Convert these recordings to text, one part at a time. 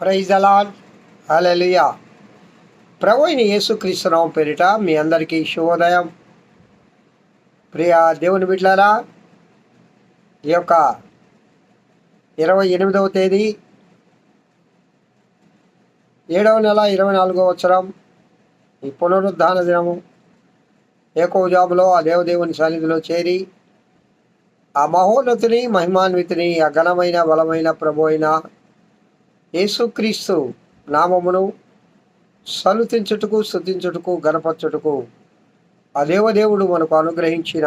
Praise అలలియా hallelujah ప్రభు అయిన యేసుక్రీస్తునామం పేరిట మీ అందరికీ శుభోదయం. ప్రియ దేవుని బిడ్లారా ఈ యొక్క ఇరవై ఎనిమిదవ తేదీ ఏడవ నెల ఇరవై నాలుగవ వచ్చరం ఈ పునరుద్ధాన దినము. ఏకో జాబులో ఆ దేవదేవుని సన్నిధిలో చేరి ఆ మహోన్నతిని మహిమాన్వితిని ఆ ఘనమైన బలమైన ప్రభు అయిన యేసుక్రీస్తు నామమును సలుతించుటకు శుద్ధించుటకు గణపరచుటకు ఆ దేవదేవుడు మనకు అనుగ్రహించిన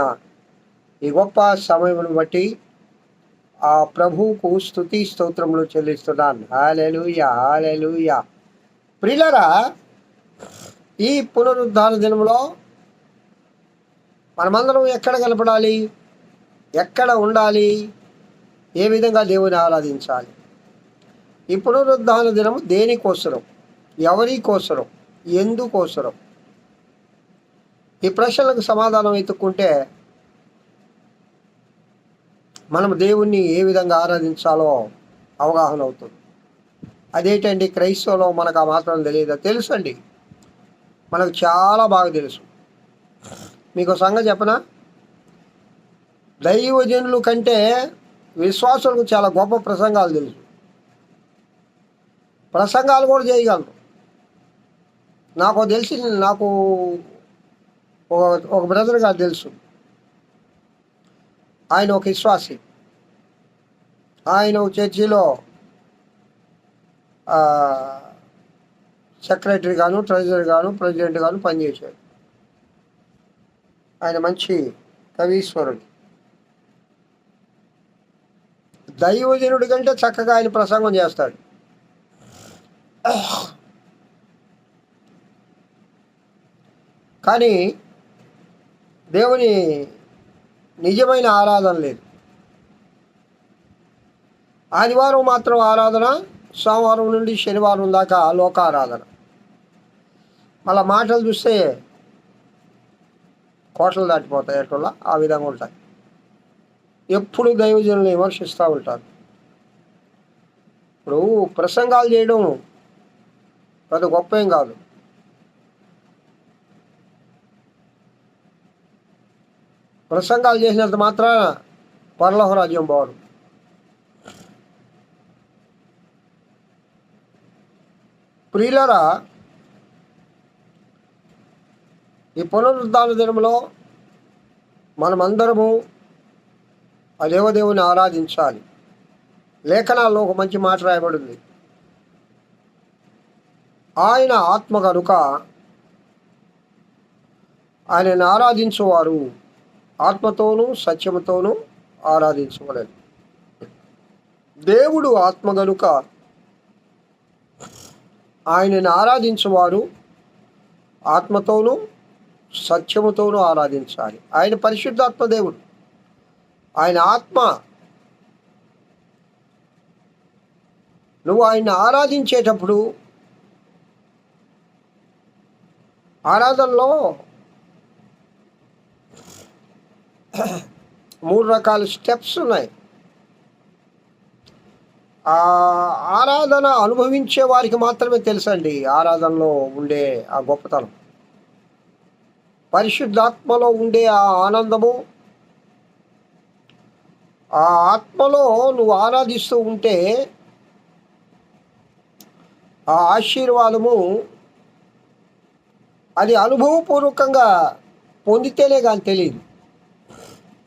ఈ గొప్ప సమయమును బట్టి ఆ ప్రభువుకు స్థుతి స్తోత్రములు చెల్లిస్తున్నాను. హాలెలుయ హాలెలుయ ప్రిలరా ఈ పునరుద్ధాన దినంలో మనమందరం ఎక్కడ కనపడాలి? ఎక్కడ ఉండాలి? ఏ విధంగా దేవుని ఆరాధించాలి? ఈ పునరుద్ధాన దినము దేనికోసరం ఎవరి కోసరం? ఎందుకోసరం ఈ ప్రశ్నలకు సమాధానం ఎత్తుక్కుంటే మనం దేవుణ్ణి ఏ విధంగా ఆరాధించాలో అవగాహన అవుతుంది. అదేంటండి క్రైస్తవులో మనకు ఆ మాత్రం తెలియదు? తెలుసు అండి మనకు చాలా బాగా తెలుసు. మీకు సంగతి చెప్పనా? దైవజనులు కంటే విశ్వాసులకు చాలా గొప్ప ప్రసంగాలు తెలుసు. ప్రసంగాలు కూడా చేయగలరు నాకు తెలిసి నాకు ఒక ఒక బ్రదర్ గారు తెలుసు. ఆయన ఒక విశ్వాసి. ఆయన ఒక చర్చిలో సెక్రటరీ గాను ట్రెజరర్ గాను ప్రెసిడెంట్ గాను పనిచేశాడు. ఆయన మంచి కవీశ్వరుడు దైవజనుడి కంటే చక్కగా ఆయన ప్రసంగం చేస్తాడు. కానీ దేవుని నిజమైన ఆరాధన లేదు. ఆదివారం మాత్రం ఆరాధన సోమవారం నుండి శనివారం దాకా లోక ఆరాధన మళ్ళా మాటలు చూస్తే కోటలు దాటిపోతాయి అట్లా ఆ విధంగా ఉంటాయి. ఎప్పుడు దైవజనులు విమర్శిస్తూ ఉంటారు. ఇప్పుడు ప్రసంగాలు చేయడం పెద్ద గొప్ప ఏం కాదు. ప్రసంగాలు చేసినంత మాత్రాన పరలోక రాజ్యం పోవడం ప్రియులరా ఈ పునరుద్ధాన దినంలో మనమందరము ఆ దేవదేవుని ఆరాధించాలి. లేఖనాల్లో ఒక మంచి మాట రాయబడింది. ఆయన ఆత్మ కనుక ఆయనను ఆరాధించేవారు ఆత్మతోనూ సత్యముతోనూ ఆరాధించవలేదు దేవుడు ఆత్మ గనుక ఆయనను ఆరాధించేవారు ఆత్మతోనూ సత్యముతోనూ ఆరాధించాలి. ఆయన పరిశుద్ధాత్మ దేవుడు. ఆయన ఆత్మ నువ్వు ఆయన ఆరాధించేటప్పుడు ఆరాధనలో మూడు రకాల స్టెప్స్ ఉన్నాయి. ఆ ఆరాధన అనుభవించే వారికి మాత్రమే తెలుసండి ఆరాధనలో ఉండే ఆ గొప్పతనం. పరిశుద్ధాత్మలో ఉండే ఆ ఆనందము ఆ ఆత్మలో నువ్వు ఆరాధిస్తూ ఉంటే ఆ ఆశీర్వాదము అది అనుభవపూర్వకంగా పొందితేనే కానీ తెలియదు.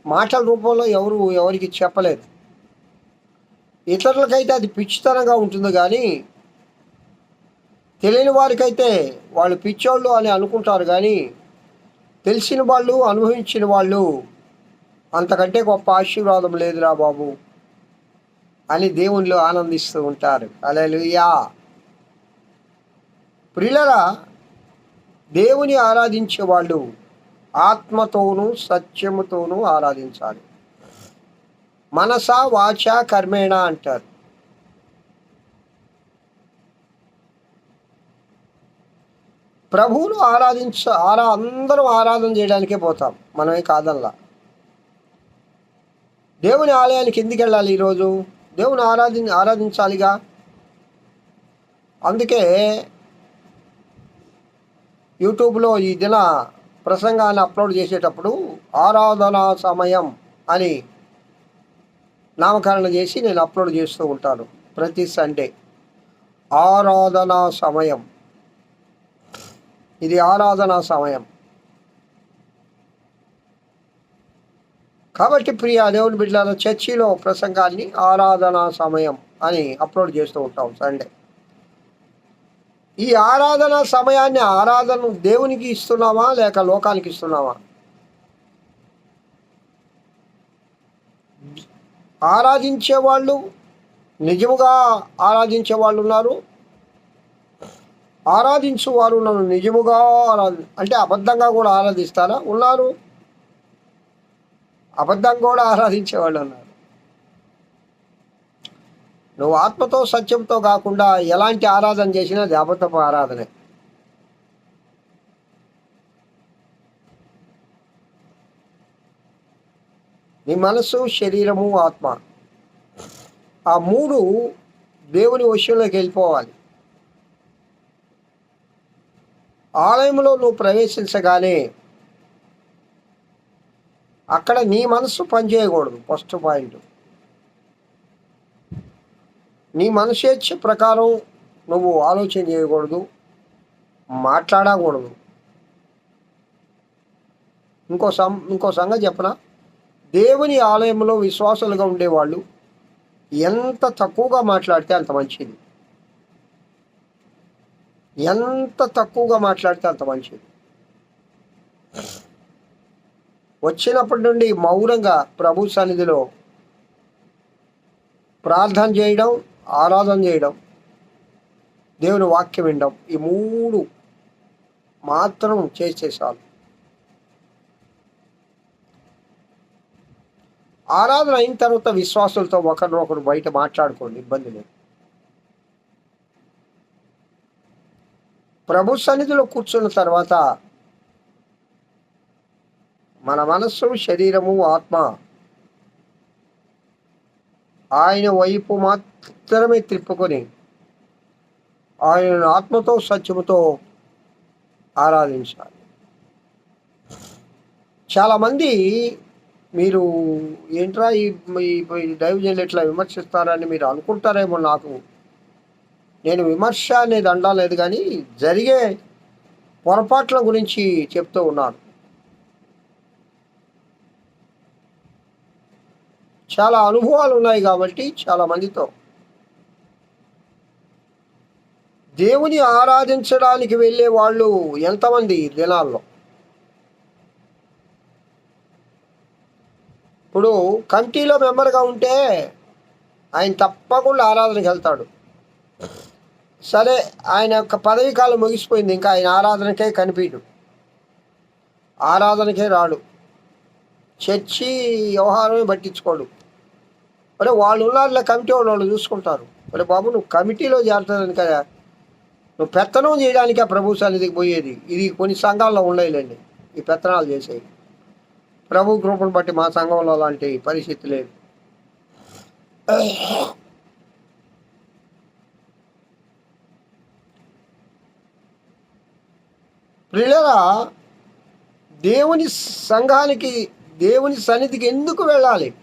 మాటల రూపంలో ఎవరు ఎవరికి చెప్పలేదు. ఇతరులకైతే అది పిచ్చితనంగా ఉంటుంది కానీ తెలియని వారికైతే వాళ్ళు పిచ్చోళ్ళు అని అనుకుంటారు కానీ తెలిసిన వాళ్ళు అనుభవించిన వాళ్ళు అంతకంటే గొప్ప ఆశీర్వాదం లేదురా బాబు అని దేవుళ్ళు ఆనందిస్తూ ఉంటారు. అలెలుయా ప్రిలరా దేవుని ఆరాధించే వాళ్ళు ఆత్మతోనూ సత్యముతోనూ ఆరాధించాలి. మనస వాచ కర్మేణ అంటారు. ప్రభువును ఆరాధించ ఆరా అందరం ఆరాధన చేయడానికే పోతాం. మనమే కాదల్లా. దేవుని ఆలయానికి ఎందుకు వెళ్ళాలి ఈరోజు. దేవుని ఆరాధి ఆరాధించాలిగా. అందుకే యూట్యూబ్లో ఈ దిన ప్రసంగాన్ని అప్లోడ్ చేసేటప్పుడు ఆరాధనా సమయం అని నామకరణ చేసి నేను అప్లోడ్ చేస్తూ ఉంటాను ప్రతి సండే. ఆరాధనా సమయం. ఇది ఆరాధనా సమయం. కాబట్టి ప్రియ దేవుని బిడ్డల చర్చిలో ప్రసంగాన్ని ఆరాధనా సమయం అని అప్లోడ్ చేస్తూ ఉంటాం సండే. ఈ ఆరాధన సమయాన్ని ఆరాధన దేవునికి ఇస్తున్నామా లేక లోకానికి ఇస్తున్నామా ఆరాధించే వాళ్ళు నిజముగా ఆరాధించే వాళ్ళు ఉన్నారు. ఆరాధించు వారు నన్ను నిజముగా ఆరాధి అంటే అబద్ధంగా కూడా ఆరాధిస్తారా? ఉన్నారు. అబద్ధంగా కూడా ఆరాధించే వాళ్ళు ఉన్నారు. నువ్వు ఆత్మతో సత్యంతో కాకుండా ఎలాంటి ఆరాధన చేసినా అది అబద్ధపు ఆరాధనే. నీ మనసు శరీరము ఆత్మ. ఆ మూడు దేవుని వశంలోకి వెళ్ళిపోవాలి. ఆలయంలో నువ్వు ప్రవేశించగానే అక్కడ నీ మనస్సు పనిచేయకూడదు. First point. నీ మనసేచ్ఛ ప్రకారం నువ్వు ఆలోచన చేయకూడదు మాట్లాడకూడదు. ఇంకో సం ఇంకో సంగతి చెప్పనా? దేవుని ఆలయంలో విశ్వాసులుగా ఉండేవాళ్ళు ఎంత తక్కువగా మాట్లాడితే అంత మంచిది. ఎంత తక్కువగా మాట్లాడితే అంత మంచిది. వచ్చినప్పటి నుండి మౌనంగా ప్రభు సన్నిధిలో ప్రార్థన చేయడం ఆరాధన చేయడం దేవుని వాక్యం వినడం ఈ మూడు మాత్రం చేసే చాలు. ఆరాధన అయిన తర్వాత విశ్వాసులతో ఒకరినొకరు బయట మాట్లాడుకోండి ఇబ్బంది లేదు. ప్రభు సన్నిధిలో కూర్చున్న తర్వాత మన మనస్సు శరీరము ఆత్మ ఆయన వైపు మాత్రమే తిప్పుకొని ఆయన ఆత్మతో సత్యముతో ఆరాధించాలి. చాలామంది మీరు ఏంట్రా ఈ డైవ్ డైవిజన్లు ఇట్లా విమర్శిస్తారని మీరు అనుకుంటారేమో నాకు. నేను విమర్శ అనేది అండలేదు కానీ జరిగే పొరపాట్ల గురించి చెప్తూ ఉన్నాను. చాలా అనుభవాలు ఉన్నాయి కాబట్టి చాలా మందితో. దేవుని ఆరాధించడానికి వెళ్ళే వాళ్ళు ఎంతమంది దినాల్లో? ఇప్పుడు కమిటీలో మెంబర్గా ఉంటే ఆయన తప్పకుండా ఆరాధనకి వెళ్తాడు. సరే ఆయన యొక్క పదవి కాలం ముగిసిపోయింది ఇంకా ఆయన ఆరాధనకే కనిపించడు. ఆరాధనకే రాడు. చర్చి వ్యవహారమే పట్టించుకోడు. మరి వాళ్ళు ఉన్నారులే కమిటీ వాళ్ళు వాళ్ళు చూసుకుంటారు. మరి బాబు నువ్వు కమిటీలో చేరుతుందని కదా. నువ్వు పెత్తనం చేయడానికే ప్రభు సన్నిధికి పోయేది. ఇది కొన్ని సంఘాల్లో ఉండేలేండి. ఈ పెత్తనాలు చేసేవి. ప్రభు కృపను బట్టి మా సంఘంలో అలాంటి పరిస్థితి లేదు. ప్రియులరా దేవుని సంఘానికి దేవుని సన్నిధికి ఎందుకు వెళ్ళాలి?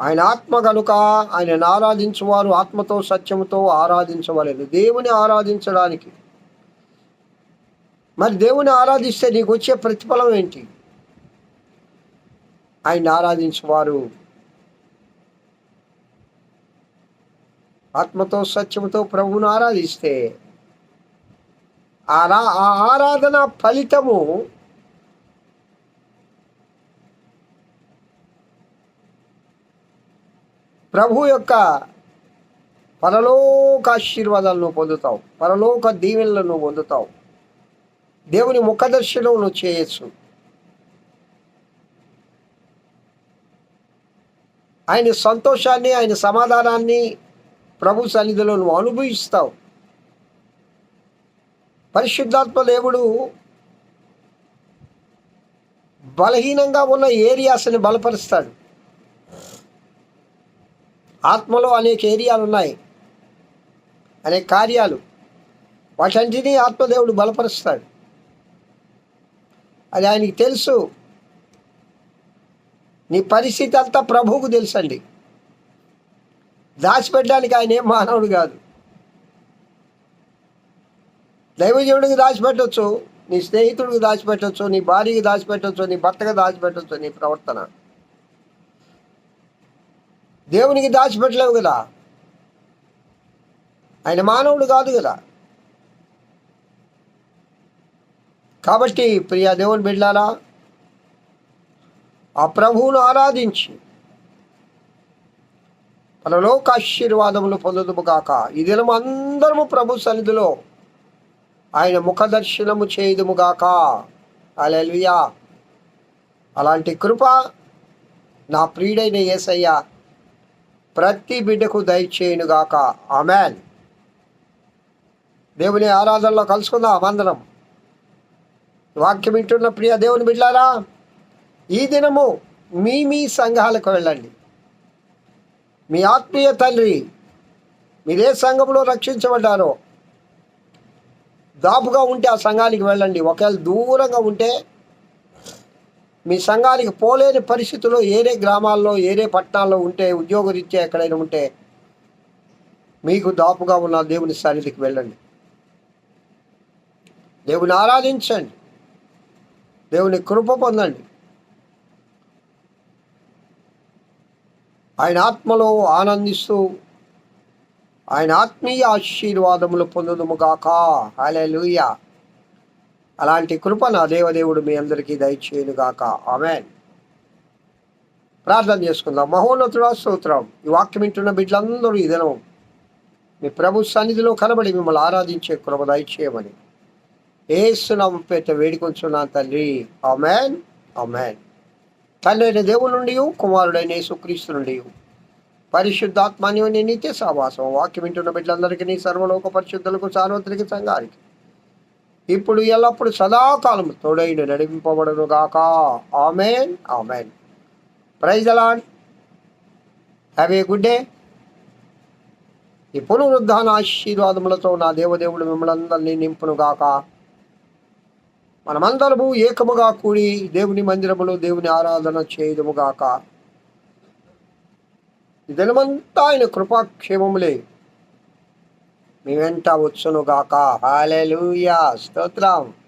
ఆయన ఆత్మ కనుక ఆయనను ఆరాధించేవారు ఆత్మతో సత్యముతో ఆరాధించవలేదు దేవుని ఆరాధించడానికి. మరి దేవుని ఆరాధిస్తే నీకు వచ్చే ప్రతిఫలం ఏంటి? ఆయన ఆరాధించేవారు. ఆత్మతో సత్యముతో ప్రభువును ఆరాధిస్తే ఆరా ఆ ఆరాధన ఫలితము ప్రభు యొక్క పరలోక ఆశీర్వాదాలను పొందుతావు. పరలోక దీవెనలను పొందుతావు. దేవుని ముఖదర్శనం నువ్వు చేయొచ్చు. ఆయన సంతోషాన్ని ఆయన సమాధానాన్ని ప్రభు సన్నిధిలో నువ్వు అనుభవిస్తావు. పరిశుద్ధాత్మ దేవుడు బలహీనంగా ఉన్న ఏరియాస్ని బలపరుస్తాడు. ఆత్మలో అనేక ఏరియాలు ఉన్నాయి అనే కార్యాలు. వాటన్నిటినీ ఆత్మదేవుడు బలపరుస్తాడు. అది ఆయనకి తెలుసు. నీ పరిస్థితి అంతా ప్రభువుకు తెలుసండి. దాచిపెట్టడానికి ఆయన ఏం మానవుడు కాదు. దైవజీవుడికి దాచిపెట్టవచ్చు నీ స్నేహితుడికి దాచిపెట్టవచ్చు నీ భార్యకి దాచిపెట్టవచ్చు నీ భర్తకి దాచిపెట్టవచ్చు నీ ప్రవర్తన. దేవునికి దాచిపెట్టలేవు కదా. ఆయన మానవుడు కాదు కదా. కాబట్టి ప్రియా దేవుని బిడ్డారా ఆ ప్రభువును ఆరాధించి పరలోక ఆశీర్వాదములు పొందుదుము కాక ఈ దినం అందరము ప్రభు సన్నిధిలో ఆయన ముఖ దర్శనము చేయుదుము గాక. అలెల్వియా అలాంటి కృప నా ప్రియుడైన యేసయ్య ప్రతి బిడ్డకు దయచేయునుగాక. ఆమెన్. దేవుని ఆరాధనలో కలుసుకుందాం అందరం. వాక్యం వింటున్న ప్రియ దేవుని బిడ్డారా ఈ దినము మీ మీ సంఘాలకు వెళ్ళండి. మీ ఆత్మీయ తండ్రి మీరే సంఘంలో రక్షించబడ్డారో దాపుగా ఉంటే ఆ సంఘానికి వెళ్ళండి. ఒకవేళ దూరంగా ఉంటే మీ సంఘానికి పోలేని పరిస్థితుల్లో ఏరే గ్రామాల్లో ఏరే పట్టణాల్లో ఉంటే ఉద్యోగరీత్యా ఎక్కడైనా ఉంటే మీకు దాపుగా ఉన్న దేవుని సన్నిధికి వెళ్ళండి. దేవుని ఆరాధించండి. దేవుని కృప పొందండి. ఆయన ఆత్మలో ఆనందిస్తూ ఆయన ఆత్మీయ ఆశీర్వాదములు పొందుదుముగాక లూయా అలాంటి కృప నా దేవదేవుడు మీ అందరికీ దయచేయునుగాక. ఆమెన్. ప్రార్థన చేసుకుందాం. మహోన్నతుడా స్తోత్రం. ఈ వాక్యం వింటున్న బిడ్డలందరూ ఈ దినం మీ ప్రభు సన్నిధిలో కనబడి మిమ్మల్ని ఆరాధించే కృప దయచేయమని ఏసునామం పేట వేడుకొంచున్నాను తండ్రి ఆమెన్. ఆమెన్. తండ్రి అయిన దేవుడి నుండి కుమారుడైన యేసుక్రీస్తు నుండి పరిశుద్ధాత్మాన్యమని నిత్య సావాసం వాక్యం వింటున్న బిడ్డలందరికీ నీ సర్వలోక పరిశుద్ధులకు సార్వత్రిక సంఘానికి ఇప్పుడు ఎల్లప్పుడు సదాకాలం తోడైన నడిపింపబడను గాక. Amen amen. ప్రైజ్ అలాన్ హ్యావ్ ఏ గుడ్ డే ఈ పునరుద్ధాన ఆశీర్వాదములతో నా దేవదేవుడు మిమ్మల్ని అందరినీ నింపును గాక. మనమందరము ఏకముగా కూడి దేవుని మందిరములో దేవుని ఆరాధన చేయదుముగాక ఈ దినమంతా ఆయన కృపాక్షేమములే. మీ వెంట వచ్చునుగాక. హాలెలూయా స్తోత్రం.